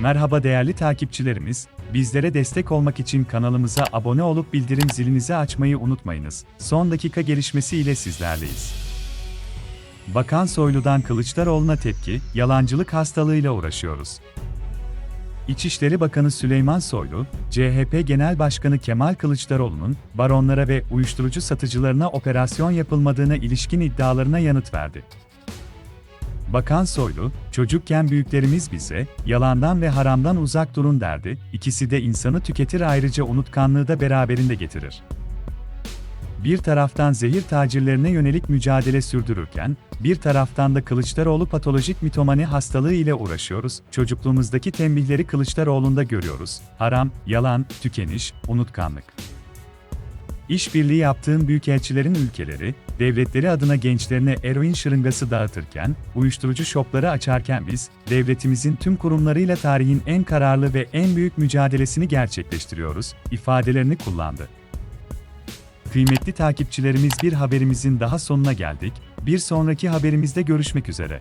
Merhaba değerli takipçilerimiz, bizlere destek olmak için kanalımıza abone olup bildirim zilinizi açmayı unutmayınız. Son dakika gelişmesi ile sizlerleyiz. Bakan Soylu'dan Kılıçdaroğlu'na tepki, yalancılık hastalığıyla uğraşıyoruz. İçişleri Bakanı Süleyman Soylu, CHP Genel Başkanı Kemal Kılıçdaroğlu'nun baronlara ve uyuşturucu satıcılarına operasyon yapılmadığına ilişkin iddialarına yanıt verdi. Bakan Soylu, çocukken büyüklerimiz bize, yalandan ve haramdan uzak durun derdi, ikisi de insanı tüketir ayrıca unutkanlığı da beraberinde getirir. Bir taraftan zehir tacirlerine yönelik mücadele sürdürürken, bir taraftan da Kılıçdaroğlu patolojik mitomani hastalığı ile uğraşıyoruz. Çocukluğumuzdaki tembihleri Kılıçdaroğlu'nda görüyoruz. Haram, yalan, tükeniş, unutkanlık. İşbirliği yaptığın büyükelçilerin ülkeleri, devletleri adına gençlerine eroin şırıngası dağıtırken, uyuşturucu şopları açarken biz, devletimizin tüm kurumlarıyla tarihin en kararlı ve en büyük mücadelesini gerçekleştiriyoruz, ifadelerini kullandı. Kıymetli takipçilerimiz bir haberimizin daha sonuna geldik, bir sonraki haberimizde görüşmek üzere.